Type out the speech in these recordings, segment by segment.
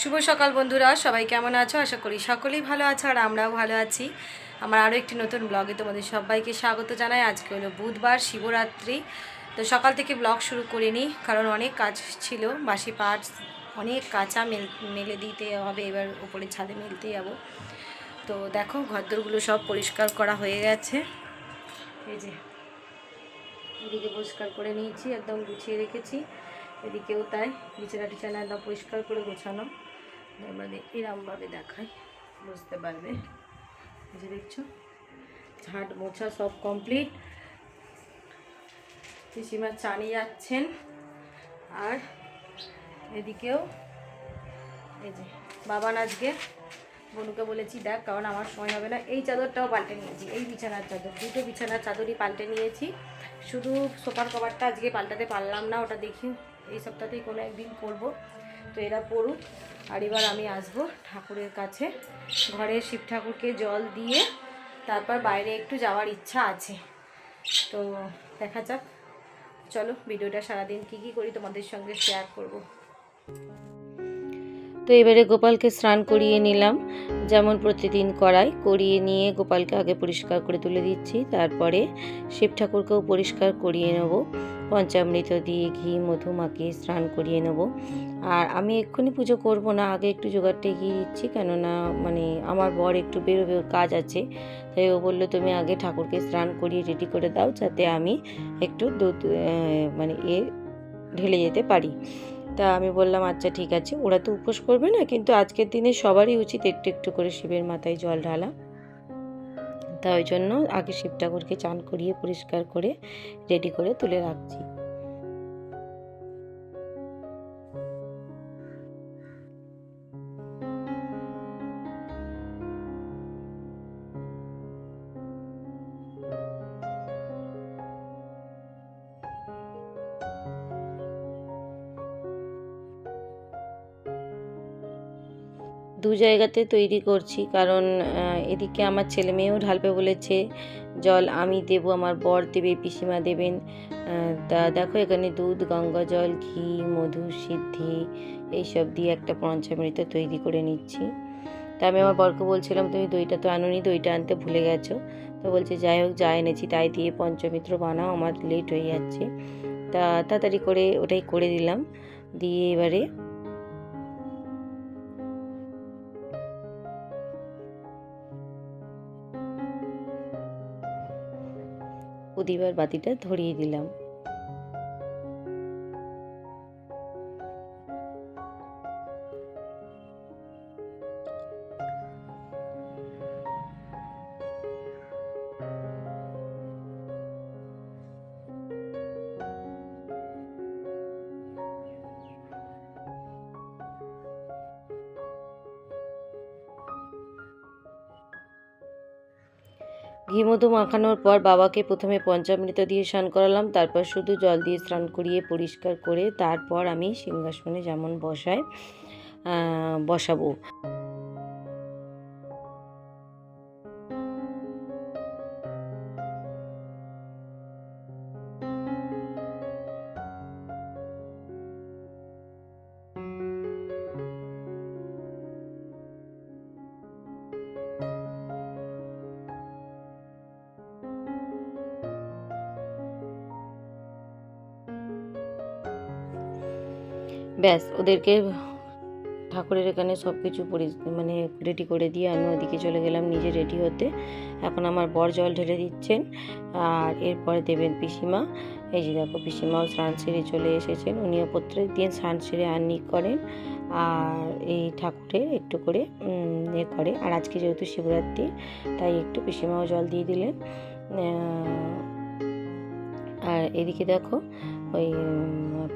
শুভ সকাল বন্ধুরা, সবাই কেমন আছো? আশা করি সকলেই ভালো আছো আর আমরাও ভালো আছি। আমার আরও একটি নতুন ব্লগে তোমাদের সবাইকে স্বাগত জানাই। আজকে হলো বুধবার, শিবরাত্রি। তো সকাল থেকে ব্লগ শুরু করিনি, কারণ অনেক কাজ ছিল। বাসি পার্টস অনেক কাঁচা মেল মেলে দিতে হবে, এবার উপরে ছাদে মেলতে যাব। তো দেখো, ঘরদোরগুলো সব পরিষ্কার করা হয়ে গেছে। এই যে, এদিকে পরিষ্কার করে নিয়েছি, একদম গুছিয়ে রেখেছি। এদিকেও তাই, বিছানা টিছানা একদম পরিষ্কার করে গোছানো। মানে এরমভাবে দেখাই বুঝতে পারবে। যে দেখছ, ঝাঁট মোছা সব কমপ্লিট পিসিমা চানি যাচ্ছেন। আর এদিকেও, এই যে বাবান আজকে বনুকে বলেছি, দেখ, কারণ আমার সময় হবে না। এই চাদরটাও পাল্টে নিয়েছি, এই বিছানার চাদর। দুটো বিছানার চাদরই পাল্টে নিয়েছি। শুধু সোফার কভারটা আজকে পাল্টাতে পারলাম না, ওটা দেখি এই সপ্তাহতেই কোনো একদিন করব। তো এরা পড়ুক, আর এবার আমি আসব ঠাকুরের কাছে। ঘরে শিব ঠাকুরকে জল দিয়ে তারপর বাইরে একটু যাওয়ার ইচ্ছা আছে। তো দেখা যাক। চলো, ভিডিওটা সারাদিন কী কী করি তোমাদের সঙ্গে শেয়ার করব। তো এবারে গোপালকে স্নান করিয়ে নিলাম। যেমন প্রতিদিন করাই, করিয়ে নিয়ে গোপালকে আগে পরিষ্কার করে তুলে দিচ্ছি। তারপরে শিব ঠাকুরকেও পরিষ্কার করিয়ে নেব। পঞ্চামৃত দিয়ে ঘি, মধু মাখিয়ে স্নান করিয়ে নেব। আর আমি এক্ষুনি পুজো করব না, আগে একটু জোগাড়টা এগিয়ে দিচ্ছি। কেননা মানে আমার বর একটু বেরোবে কাজ আছে। তাই ও বলল, তুমি আগে ঠাকুরকে স্নান করিয়ে রেডি করে দাও, যাতে আমি একটু দুধ মানে এ, ঢেলে যেতে পারি। তা আমি বললাম আচ্ছা ঠিক আছে, ওরা তো উপোস করবে না, কিন্তু আজকের দিনে সবারই উচিত একটু একটু করে শিবের মাথায় জল ঢালা। তা ওই জন্য আগে শিব ঠাকুরকে চান করিয়ে পরিষ্কার করে রেডি করে তুলে রাখছি। জায়গাতে তৈরি করছি। কারণ এদিকে আমার ছেলে মেয়েও ঢালবে বলেছে, জল আমি দেব, আমার বর দেবে, পিসিমা দেবেন। তা দেখো এখানে দুধ, গঙ্গা জল, ঘি, মধু, সিদ্ধি, এইসব দিয়ে একটা পঞ্চামৃত তৈরি করে নিচ্ছি। তা আমি আমার বরকে বলছিলাম, তুমি দইটা তো আনোনি, দইটা আনতে ভুলে গেছো? তো বলছে, যাই হোক, যা এনেছি, তাই দিয়ে পঞ্চমিত্র বানাও, আমার লেট হয়ে যাচ্ছে। তা তাড়াতাড়ি করে ওটাই করে দিলাম। দিয়ে এবারে উদিবার বাতিটা ধরিয়ে দিলাম। ঘি মধু মাখানোর পর বাবাকে প্রথমে পঞ্চামৃত দিয়ে স্নান করালাম, তারপর শুধু জল দিয়ে স্নান করিয়ে পরিষ্কার করে তারপর আমি সিংহাসনে যেমন বসাই বসাবো। ব্যাস, ওদেরকে ঠাকুরের এখানে সব কিছু পরি মানে রেডি করে দিয়ে আমি ওদিকে চলে গেলাম নিজে রেডি হতে। এখন আমার বর জল ঢেলে দিচ্ছেন, আর এরপরে দেবেন পিসিমা। এই যে দেখো, পিসিমাও স্নান সেরে চলে এসেছেন। উনিও প্রত্যেক দিন স্নান সেরে আর্নি করেন, আর এই ঠাকুরে একটু করে এ করে। আর আজকে যেহেতু শিবরাত্রি, তাই একটু পিসিমাও জল দিয়ে দিলেন। আর এদিকে দেখো ওই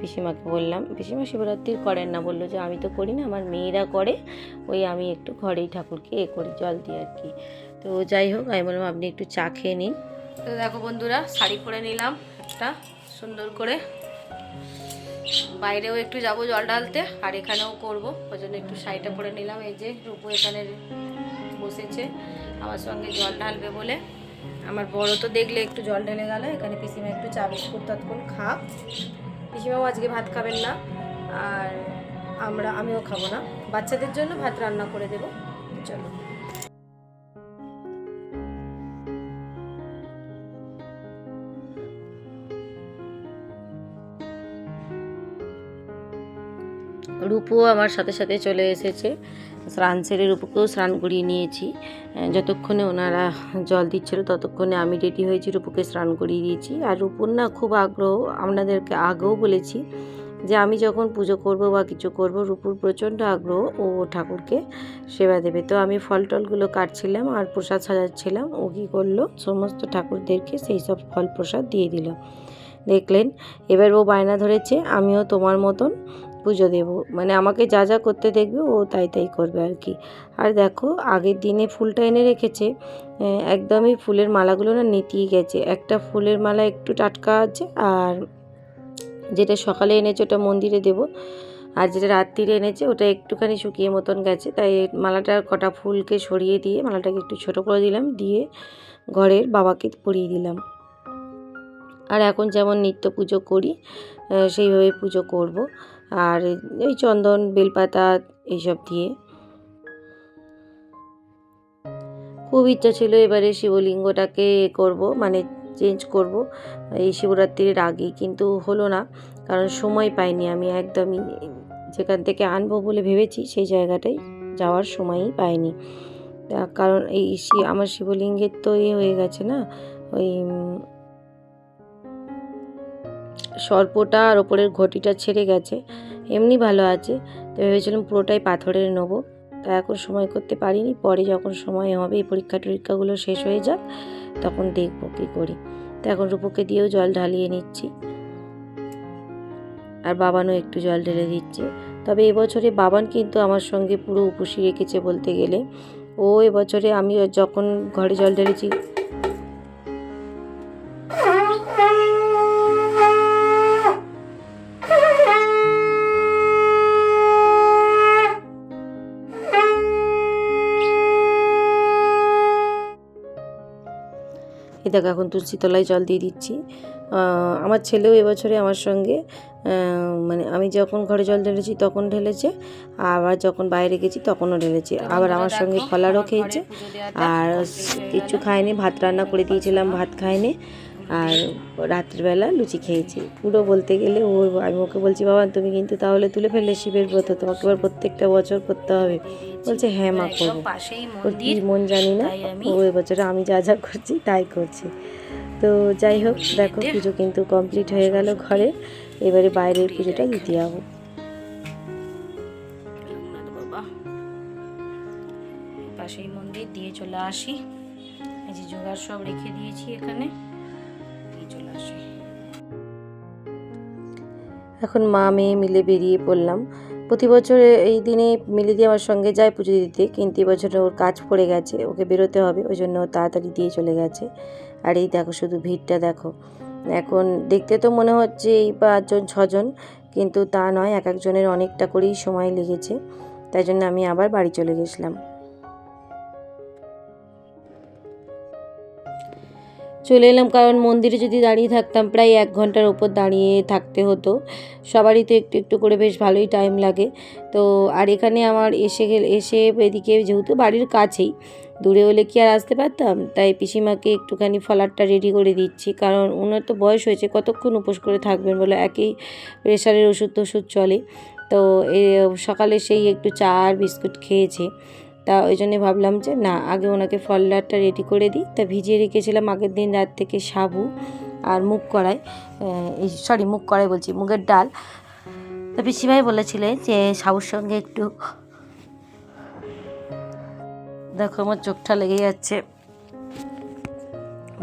পিসিমাকে বললাম, পিসিমা শিবরাত্রির করেন না। বলল যে, আমি তো করি না, আমার মেয়েরা করে। ওই আমি একটু ঘরেই ঠাকুরকে এ করি, জল দিই আর কি। তো যাই হোক, আমি বললাম, আপনি একটু চা খেয়ে নিন। তো দেখো বন্ধুরা, শাড়ি পরে নিলাম একটা সুন্দর করে। বাইরেও একটু যাব জল ঢালতে, আর এখানেও করব। ওই জন্য একটু শাড়িটা পরে নিলাম। এই যে রূপু এখানে বসেছে, আমার সঙ্গে জল ঢালবে বলে। আমার বড় তো দেখলে একটু জল ঢেলে গেল, এখানে পিসিমা একটু চা, বিস্কুট তৎক্ষণ খাক। পিসিমাও আজকে ভাত খাবেন না, আর আমরা, আমিও খাব না। বাচ্চাদের জন্য ভাত রান্না করে দেবো। চলো। রূপও আমার সাথে সাথে চলে এসেছে। স্নান সেরে রূপুকেও স্নান করিয়ে নিয়েছি। যতক্ষণে ওনারা জল দিচ্ছিল ততক্ষণে আমি রেডি হয়েছি রূপুকে স্নান করিয়ে দিয়েছি। আর রূপুর না খুব আগ্রহ, আপনাদেরকে আগেও বলেছি যে আমি যখন পুজো করব বা কিছু করব, রূপুর প্রচণ্ড আগ্রহ ও ঠাকুরকে সেবা দেবে। তো আমি ফল টলগুলো কাটছিলাম আর প্রসাদ সাজাচ্ছিলাম। ও কী করল? সমস্ত ঠাকুরদেরকে সেই সব ফল প্রসাদ দিয়ে দিল। দেখলেন, এবার ও বায়না ধরেছে, আমিও তোমার মতন। পুজো দেব। মানে আমাকে যা যা করতে দেখবে ও তাই তাই করবে আর কি। আর দেখো, আগের দিনে ফুলটা এনে রেখেছে একদমই ফুলের মালাগুলো না নেতিয়ে গেছে। একটা ফুলের মালা একটু টাটকা আছে আর যেটা সকালে এনেছে ওটা মন্দিরে দেব। আর যেটা রাত্রিরে এনেছে ওটা একটুখানি শুকিয়ে মতন গেছে। তাই মালাটার কটা ফুলকে সরিয়ে দিয়ে মালাটাকে একটু ছোট করে দিলাম, দিয়ে ঘরের বাবাকে পরিয়ে দিলাম। আর এখন যেমন নিত্য পুজো করি সেইভাবে পুজো করব। আর ওই চন্দন, বেলপাতা এইসব দিয়ে। খুব ইচ্ছা ছিল এবারে শিবলিঙ্গটাকে করব মানে চেঞ্জ করব। এই শিবরাত্রির আগে, কিন্তু হলো না, কারণ সময় পাইনি আমি একদমই। যেখান থেকে আনব বলে ভেবেছি, সেই জায়গাটাই যাওয়ার সময়ই পাইনি। কারণ এই আমার শিবলিঙ্গের তো ইয়ে হয়ে গেছে না, ওই সর্পটা আর ওপরের ঘটিটা ছেড়ে গেছে। এমনি ভালো আছে। তো ভেবেছিলাম পুরোটাই পাথরের নেব। তা এখন সময় করতে পারিনি। পরে যখন সময় হবে, এই পরীক্ষা টরীক্ষাগুলো শেষ হয়ে যাক, তখন দেখব কী করি। তো এখন রূপকে দিয়েও জল ঢালিয়ে নিচ্ছি। আর বাবানও একটু জল ঢেলে দিচ্ছে। তবে এবছরে বাবান কিন্তু আমার সঙ্গে পুরো উপসী রেখেছে বলতে গেলে। ও এবছরে আমি যখন ঘরে জল ঢেলেছি এই দেখো এখন তুলসী তলায় জল দিয়ে দিচ্ছি। আমার ছেলেও এবছরে আমার সঙ্গে মানে আমি যখন ঘরে জল ঢেলেছি তখন ঢেলেছে আবার যখন বাইরে গেছি তখনও ঢেলেছে। আবার আমার সঙ্গে ফলারও খেয়েছে আর কিছু খায়নি ভাত রান্না করে দিয়েছিলাম ভাত খায়নি আর রাত্রিবেলা লুচি খেয়েছি। পুরো বলতে গেলে ও আমি ওকে বলছি বাবা তুমি কিন্তু তাহলে তুলে ফেললে শিবের ব্রত তোমাকে এবার প্রত্যেকটা বছর করতে হবে। বলছে হ্যাঁ মা করব। পাশেই ওর মন জানি না ও এবছরে আমি যা যা করছি তাই করছি। তো যাই হোক দেখো পুজো কিন্তু কমপ্লিট হয়ে গেল ঘরে। এবারে বাইরের পুজোটা দিতে যাব। পাশেই মন্দির দিয়ে চলে আসি। এই যে জোগাড় সব রেখে দিয়েছি এখানে। চলে আসি। এখন মা মেয়ে মিলে বেরিয়ে পড়লাম। প্রতি বছর এই দিনে মিলে দিয়ে আমার সঙ্গে যায় পুজো দিতে, কিন্তু এবছরে ওর কাজ পড়ে গেছে, ওকে বেরোতে হবে, ওই জন্য তাড়াতাড়ি দিয়ে চলে গেছে। আর এই দেখো শুধু ভিড়টা দেখো। এখন দেখতে তো মনে হচ্ছে এই পাঁচজন, ছজন, কিন্তু তা নয়, এক একজনের অনেকটা করেই সময় লেগেছে। তাই জন্য আমি আবার বাড়ি চলে গেছিলাম। চলে এলাম, কারণ মন্দিরে যদি দাঁড়িয়ে থাকতাম, প্রায় এক ঘণ্টার ওপর দাঁড়িয়ে থাকতে হতো। সবারই তো একটু একটু করে বেশ ভালোই টাইম লাগে। তো আর এখানে আমার এসে গেলে, এসে এদিকে যেহেতু বাড়ির কাছেই, দূরে হলে কি আর আসতে পারতাম? তাই পিসিমাকে একটুখানি ফলারটা রেডি করে দিচ্ছি, কারণ ওনার তো বয়স হয়েছে, কতক্ষণ উপোস করে থাকবেন বলে একই প্রেশারের ওষুধ টষুধ চলে। তো সকালে সেই একটু চা আর বিস্কুট খেয়েছে। তা ওই জন্যে ভাবলাম যে, না, আগে ওনাকে ফলদারটা রেডি করে দিই। তা ভিজিয়ে রেখেছিলাম আগের দিন রাত থেকে সাবু আর মুগ কড়াই এই সরি মুগ কড়াই বলছি, মুগের ডাল। তা পিসিমাই বলেছিলেন যে, সাবুর সঙ্গে একটু দেখো আমার চোখটা লেগে যাচ্ছে।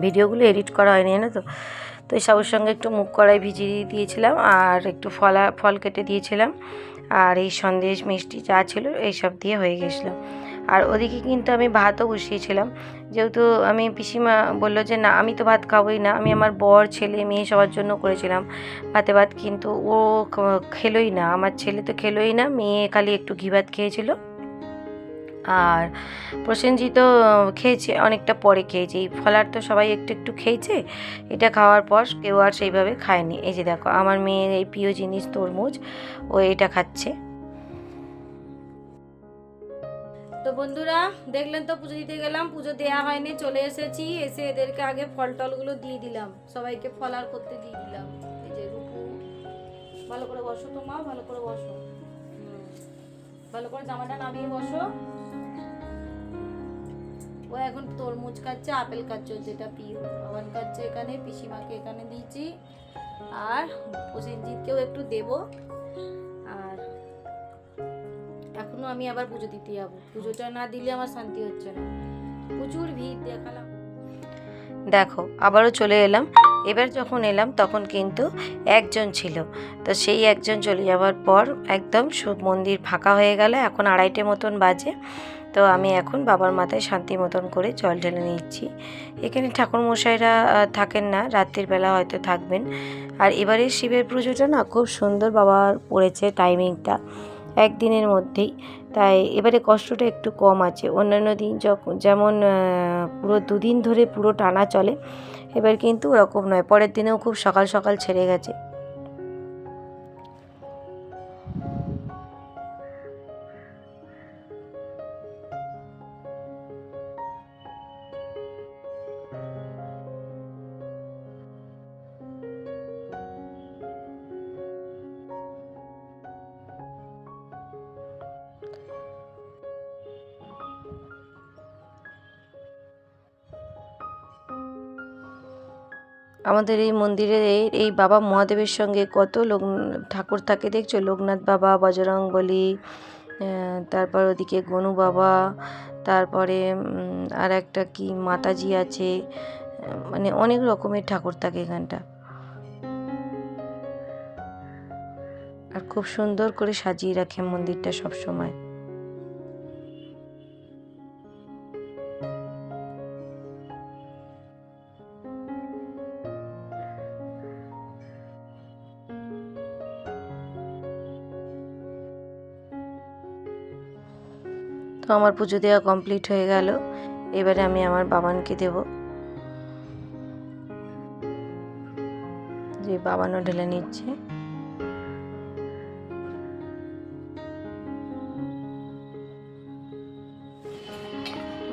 ভিডিওগুলো এডিট করা হয়নি, জানো তো? তো এই সাবুর সঙ্গে একটু মুগ কড়াই ভিজিয়ে দিয়েছিলাম আর একটু ফলা, ফল কেটে দিয়েছিলাম। আর এই সন্দেশ মিষ্টি যা ছিল, এইসব দিয়ে হয়ে গেছিল। আর ওদিকে কিন্তু আমি ভাতও বসিয়েছিলাম। যেহেতু আমি পিসিমা বলল যে, না, আমি তো ভাত খাবোই না। আমি আমার বর, ছেলে, মেয়ে সবার জন্য করেছিলাম ভাতে ভাত। কিন্তু ও খেলোই না। আমার ছেলে তো খেলোই না। মেয়ে খালি একটু ঘি ভাত খেয়েছিল। আর প্রসেনজিৎ খেয়েছে, অনেকটা পরে খেয়েছে। এই ফলার তো সবাই একটু একটু খেয়েছে। এটা খাওয়ার পর কেউ আর সেইভাবে খায়নি। এই যে দেখো, আমার মেয়ের এই প্রিয় জিনিস তরমুজ, ও এটা খাচ্ছে। তো বন্ধুরা, দেখলেন তো, পুজো দিতে গেলাম, পুজো দেওয়া হয়নি, চলে এসেছি, এসে এদেরকে আগে ফল টলগুলো দিয়ে দিলাম, সবাইকে ফল আর করতে দিয়ে দিলাম। এই যে ভালো করে বসো তো মা ভালো করে বসো। ভালো করে জামাটা নামিয়ে বসো। ও এখন তরমুজ খাচ্ছে আপেল খাচ্ছে যেটা পিউ বাবান খাচ্ছে এখানে, পিসিমাকে এখানে দিয়েছি। আর প্রসেনজিৎকেও একটু দেব। এখনও আমি আবার পুজো দিতে যাব। পুজোটা না দিলে আমার শান্তি হচ্ছে না। প্রচুর ভিড়, দেখালাম। দেখো, আবারও চলে এলাম। এবার যখন এলাম, তখন কিন্তু একজন ছিল। তো সেই একজন চলে যাওয়ার পর একদম মন্দির ফাঁকা হয়ে গেল। এখন আড়াইটে মতন বাজে। তো আমি এখন বাবার মাথায় শান্তি মতন করে জল ঢেলে নিচ্ছি। এখানে ঠাকুরমশাইরা থাকেন না। রাত্রির বেলা হয়তো থাকবেন। আর এবারে শিবের পুজোটা না খুব সুন্দর বাবার পড়েছে টাইমিংটা একদিনের মধ্যেই। তাই এবারে কষ্টটা একটু কম আছে। অন্যান্য দিন যখন, যেমন পুরো দুদিন ধরে পুরো টানা চলে, এবার কিন্তু ওরকম নয়। পরের দিনেও খুব সকাল সকাল ছেড়ে গেছে। আমাদের এই মন্দিরে এই- বাবা মহাদেবের সঙ্গে কত লোক, ঠাকুর থাকে দেখছ? লোকনাথ বাবা বজরং বলি তারপর ওদিকে গনু বাবা, তারপরে আর একটা কি মাতাজি আছে মানে অনেক রকমের ঠাকুর থাকে এখানটা। আর খুব সুন্দর করে সাজিয়ে রাখে মন্দিরটা সব তো আমার পুজো দেওয়া কমপ্লিট হয়ে গেল। এবারে আমি আমার বাবানকে দেব। যে বাবানও ঢেলে নিচ্ছে।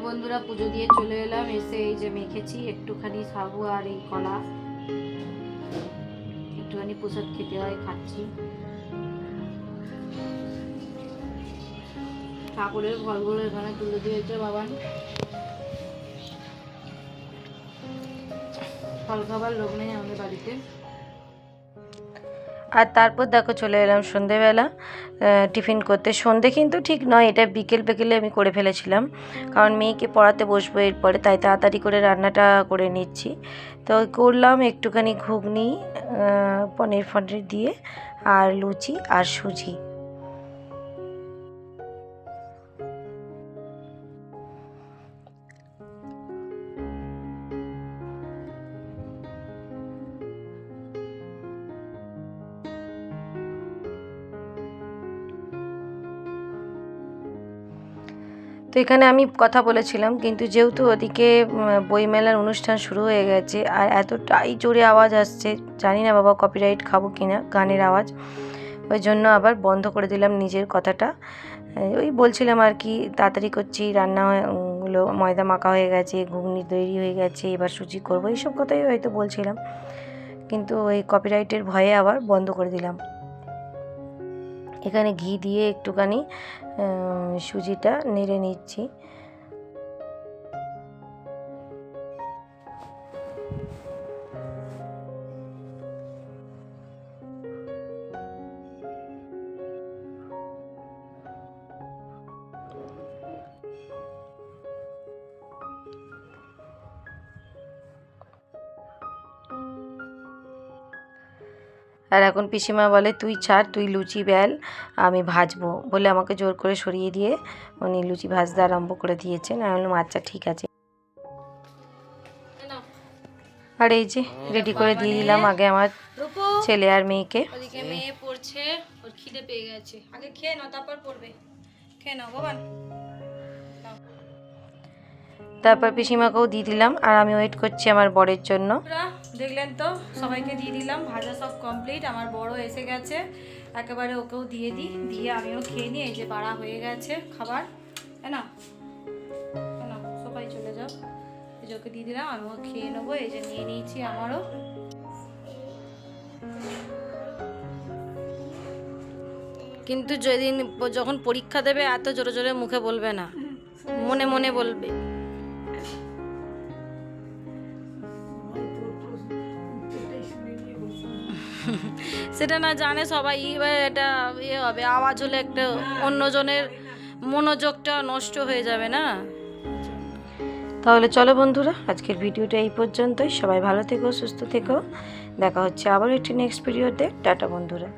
বন্ধুরা, পুজো দিয়ে চলে এলাম। এসে এই যে মেখেছি, একটুখানি সাবু আর এই কলা। একটুখানি প্রসাদ খেতে হয়, খাচ্ছি। ঠাকুরের ফলগুলো এখানে তুলে দিয়েছে বাবান ফল খাবার লোক নেই আমাদের বাড়িতে। আর তারপর দেখো চলে এলাম সন্ধেবেলা টিফিন করতে। সন্ধে কিন্তু ঠিক নয়, এটা বিকেল বিকেলে আমি করে ফেলেছিলাম। কারণ মেয়েকে পড়াতে বসবো এরপরে, তাই তাড়াতাড়ি করে রান্নাটা করে নিচ্ছি। তো করলাম একটুখানি ঘুগনি পনির ফনির দিয়ে, আর লুচি আর সুজি। তো এখানে আমি কথা বলেছিলাম, কিন্তু যেহেতু ওদিকে বইমেলার অনুষ্ঠান শুরু হয়ে গেছে, আর এতটাই জোরে আওয়াজ আসছে, জানি না বাবা কপিরাইট খাব কি না গানের আওয়াজ, ওই জন্য আবার বন্ধ করে দিলাম নিজের কথাটা। ওই বলছিলাম আর কি, তাড়াতাড়ি করছি, রান্না হয়ে- ময়দা মাখা হয়ে গেছে, ঘুগনি তৈরি হয়ে গেছে, এবার সুজি করব, এইসব কথাই হয়তো বলছিলাম, কিন্তু ওই কপিরাইটের ভয়ে আবার বন্ধ করে দিলাম। এখানে ঘি দিয়ে একটুখানি সুজিটা নেড়ে নিচ্ছি। আর এখন পিসিমা বলে তুই ছাড় তুই লুচি বেল আমি ভাজবো। বলে আমাকে জোর করে সরিয়ে দিয়ে উনি লুচি ভাজতে আরম্ভ করে দিয়েছেন। আমি বললাম আচ্ছা ঠিক আছে। আর এই যে রেডি করে দিয়ে দিলাম আগে আমার ছেলে আর মেয়েকে। ওদিকে মেয়ে পড়ছে ওর খিদে পেয়ে গেছে। আগে খেয়ে নাও তারপর পড়বে। খেয়ে নাও নাও। তারপর পিসিমাকেও দিয়ে দিলাম আর আমি ওয়েট করছি আমার বরের জন্য। দেখলেন তো? সবাইকে দিয়ে দিলাম, ভাজা সব কমপ্লিট আমার বড় এসে গেছে। একেবারে ওকেও দিয়ে দিই, দিয়ে আমিও খেয়ে নিই, এই যে বাড়া হয়ে গেছে খাবার। এ না? না? সবাই চলে যাও। এই যে ওকে দিয়ে দিলাম, আমিও খেয়ে নেব, এই যে নিয়ে নিয়েছি আমারও। কিন্তু যেদিন যখন পরীক্ষা দেবে, এত জোরে জোরে মুখে বলবে না। মনে মনে বলবে। সেটা না জানে সবাই এটা ইয়ে হবে, আওয়াজ হলে একটা অন্যজনের মনোযোগটা নষ্ট হয়ে যাবে না? তাহলে চলো বন্ধুরা, আজকের ভিডিওটা এই পর্যন্তই। সবাই ভালো থেকো, সুস্থ থেকো। দেখা হচ্ছে আবার একটি নেক্সট ভিডিওতে টাটা বন্ধুরা।